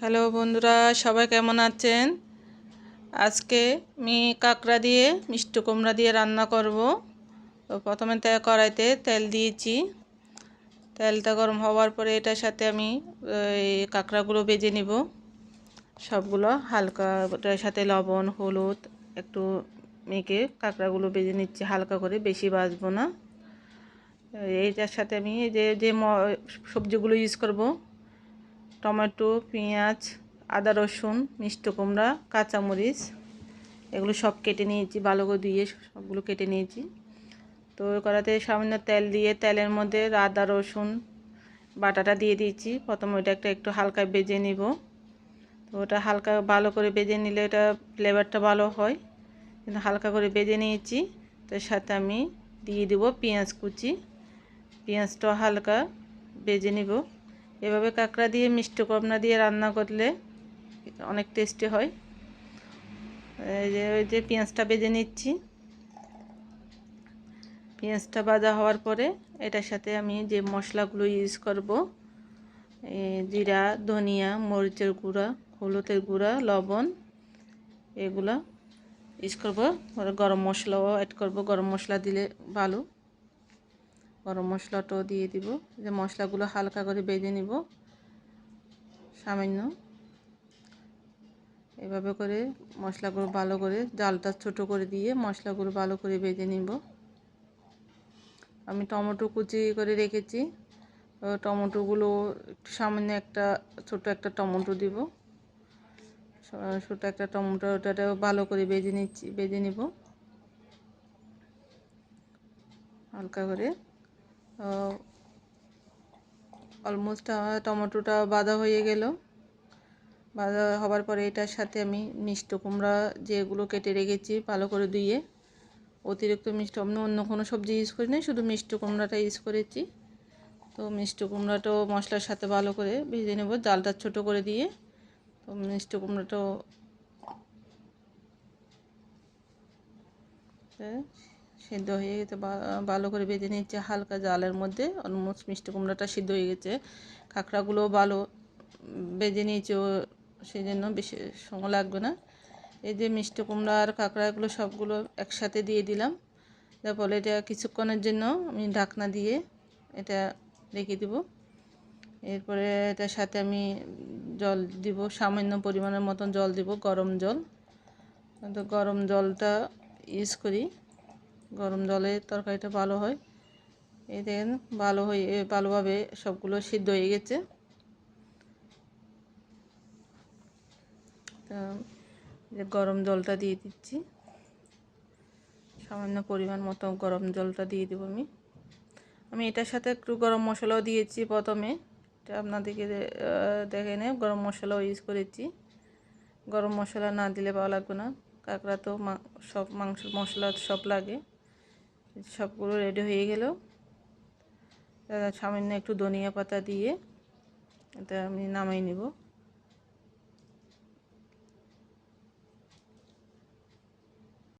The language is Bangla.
হ্যালো বন্ধুরা, সবাই কেমন আছেন? আজকে আমি কাঁকড়া দিয়ে, মিষ্টি কুমড়া দিয়ে রান্না করব। প্রথমে তে কড়াইতে তেল দিয়েছি। তেলটা গরম হওয়ার পরে এটার সাথে আমি এই কাঁকড়াগুলো বেজে নিব। সবগুলো হালকা এটার সাথে লবণ, হলুদ, একটু মেখে কাঁকড়াগুলো বেজে নিচ্ছি। হালকা করে, বেশি বাজবো না। এইটার সাথে আমি যে যে সবজিগুলো ইউজ করব টমেটো, পেঁয়াজ, আদা, রসুন, মিষ্টি কুমড়া, কাঁচামরিচ, এগুলো সব কেটে নিয়েছি, ভালো করে দিয়ে সবগুলো কেটে নিয়েছি। তো কড়াতে সামান্য তেল দিয়ে, তেলের মধ্যে আদা, রসুন, বাটাটা দিয়ে দিয়েছি। প্রথম ওইটা একটা একটু হালকা বেজে নিব। তো ওটা হালকা ভালো করে বেজে নিলে এটা ফ্লেভারটা ভালো হয়। কিন্তু হালকা করে বেজে নিয়েছি। তো সাথে আমি দিয়ে দেব পেঁয়াজ কুচি। পেঁয়াজটা হালকা বেজে নিব। এভাবে কাঁকড়া দিয়ে, মিষ্টি কমনা দিয়ে রান্না করলে অনেক টেস্টি হয়। এই যে, ওই যে পেঁয়াজটা বেজে নিচ্ছি। পেঁয়াজটা ভাজা হওয়ার পরে এটার সাথে আমি যে মশলাগুলো ইউজ করব জিরা, ধনিয়া, মরিচের গুঁড়া, হলুদের গুঁড়া, লবণ, এগুলা ইউজ করব। গরম মশলাও অ্যাড করব। গরম মশলা দিলে ভালো। গরম মশলাটাও দিয়ে দিব। যে মশলাগুলো হালকা করে বেজে নিব। সামান্য। এভাবে করে মশলাগুলো ভালো করে জালটা ছোট করে দিয়ে মশলাগুলো ভালো করে বেজে নিব। আমি টমেটো কুচি করে রেখেছি। টমেটোগুলো একটু সামান্য একটা ছোট একটা টমেটো দিব। ছোটো একটা টমেটো ওটাও ভালো করে বেজে নিচ্ছি, বেজে নিব। হালকা করে। অলমোস্ট টমেটোটা বাঁধা হয়ে গেল। বাঁধা হওয়ার পরে এটার সাথে আমি মিষ্ট কুমড়া যেগুলো কেটে রেখেছি ভালো করে ধুয়ে, অতিরিক্ত মিষ্টি, আমি অন্য কোনো সবজি ইউজ করি না শুধু মিষ্টি কুমড়াটা ইউজ করেছি। তো মিষ্টি কুমড়াটাও মশলার সাথে ভালো করে ভেজে নেব, ডালটা ছোট করে দিয়ে। তো মিষ্টি কুমড়াটাও সিদ্ধ হয়ে গেছে ভালো করে বেজে নিচ্ছে হালকা জালের মধ্যে অলমোস্ট মিষ্টি কুমড়াটা সিদ্ধ হয়ে গেছে। কাঁকড়াগুলো ভালো বেজে নিয়েছে, ও সেই জন্য বেশি সময় লাগবে না। এই যে মিষ্টি কুমড়া আর কাঁকড়াগুলো সবগুলো একসাথে দিয়ে দিলাম। তারপরে এটা কিছুক্ষণের জন্য আমি ঢাকনা দিয়ে এটা রেখে দিব। এরপরে এটার সাথে আমি জল দিব, সামান্য পরিমাণের মতন জল দিব, গরম জল। তো গরম জলটা ইউজ করি। গরম জলে তরকারিটা ভালো হয়। এই দেখেন, ভালো হয়ে ভালোভাবে সবগুলো সিদ্ধ হয়ে গেছে। তা যে গরম জলটা দিয়ে দিচ্ছি। সামান্য পরিমাণ মতো গরম জলটা দিয়ে দেবো আমি। আমি এটার সাথে একটু গরম মশলাও দিয়েছি প্রথমে। এটা আপনাদেরকে দেখে নে, গরম মশলাও ইউজ করেছি। গরম মশলা না দিলে ভালো লাগবে না। কাঁকড়া তো সব মাংস মশলা সব লাগে। সবগুলো রেডি হয়ে গেল। সামান্য একটু ধনিয়া পাতা দিয়ে এটা আমি নামাই নিব।